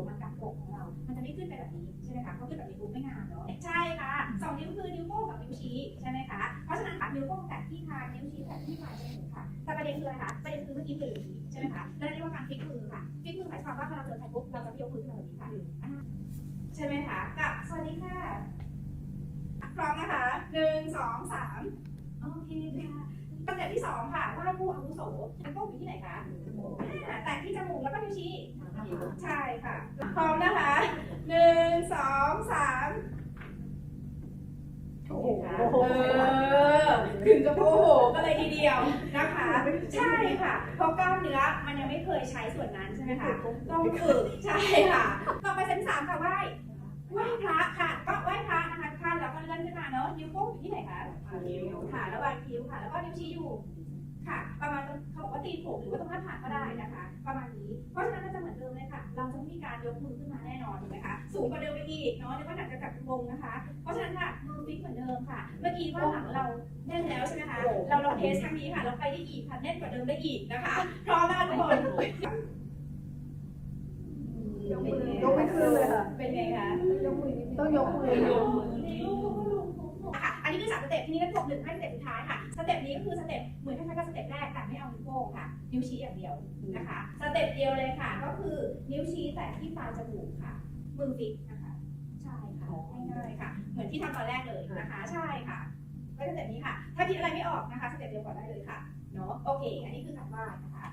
ยวมันกัดอกของเรา มันจะไม่ขึ้นไปแบบนี้ใช่ไหมคะเพราขึ้นแบบนี้ปุ๊บไม่งามเนาะใช่ค่ะสองนิ้วคือนิ้วโป้งกับนิ้วชี้ใช่ไหมคะ เพราะฉะนั้นค่ะนิ้วโป้งแตะที่คางนิ้วชี้แตะที่ปลายจมูกค่ะ แต่ประเด็นคืออะไรคะ ประเด็นคือเมื่อกี้มือใช่ไหมคะแล้วเรียกว่าการพลิกมือค่ะพลิกมือหมายความว่าพอเราเจอใครปุ๊บเราจะยกมือขึ้นมาแบบนี้ค่ะใช่ไหมคะกับสวัสดีค่ะ พร้อมนะคะหนึ่งสองสามโอเคค่ะสเต็ปที่สองค่ะไหว้ผู้อาวุโสอันโป้งอยู่ที่ไหนคะแตะที่จมูกแล้วก็ ใช่ค่ะ พร้อมนะคะหนึ่งสองสามโอ้โหเออถึงกับโอ้โหก็เลยทีเดียวนะคะ ใช่ค่ะ เพราะกล้ามเนื้อมันยังไม่เคยใช้ส่วนนั้นใช่ไหมคะต้องฝึกใช่ค่ะต่อไปเซนสามค่ะไหว้ไหว้พระค่ะ ก็ไหว้พระนะคะท่านแล้วก็เลื่อนขึ้นมาเนาะนิ้วโป้งอยู่ที่ไหนคะค่ะระหว่างคิ้วค่ะ แล้วก็นิ้วชี้อยู่ค่ะ ประมาณตรงเขาบอกว่าตีนผมหรือว่าตรงหน้าผากก็ได้นะคะ ประมาณนี้ จะเหมือนเดิมเลยค่ะ เราจะไม่มีการยกมือขึ้นมาแน่นอนถูกไหมคะ สูงกว่าเดิมไปอีกเนาะเรียกว่าหนักจะกลับวงนะคะ เพราะฉะนั้นค่ะมือฟิกเหมือนเดิมค่ะ เมื่อกี้ว่าหลังเราแน่นแล้วใช่ไหมคะ เราลองเทสครั้งนี้ค่ะ เราไปได้อีกค่ะแน่นกว่าเดิมได้อีกนะคะ พร้อมนะคะทุกคนยกมือยกไม่ขึ้นเลยค่ะ เป็นไงคะต้องยกมือค่ะ อันนี้คือสามสเต็ปทีนี้เราจบหนึ่งให้สเต็ปสุดท้ายค่ะสเต็ปนี้ก็คือสเต็ปเหมือนคล้ายๆกับสเต็ปแรกแต่ไม่เอานิ้วโป้งค่ะ นิ้วชี้อย่างเดียวนะคะสเต็ปเดียวเลยค่ะ ก็คือนิ้วชี้แตะที่ปลายจมูกค่ะ มือฟิกนะคะ ใช่ค่ะง่ายๆค่ะ เหมือนที่ทำตอนแรกเลยนะคะ ใช่ค่ะก็สเต็ปนี้ค่ะ ถ้าคิดอะไรไม่ออกนะคะสเต็ปเดียวก่อนได้เลยค่ะเนาะโอเค อันนี้คือการไหว้นะคะ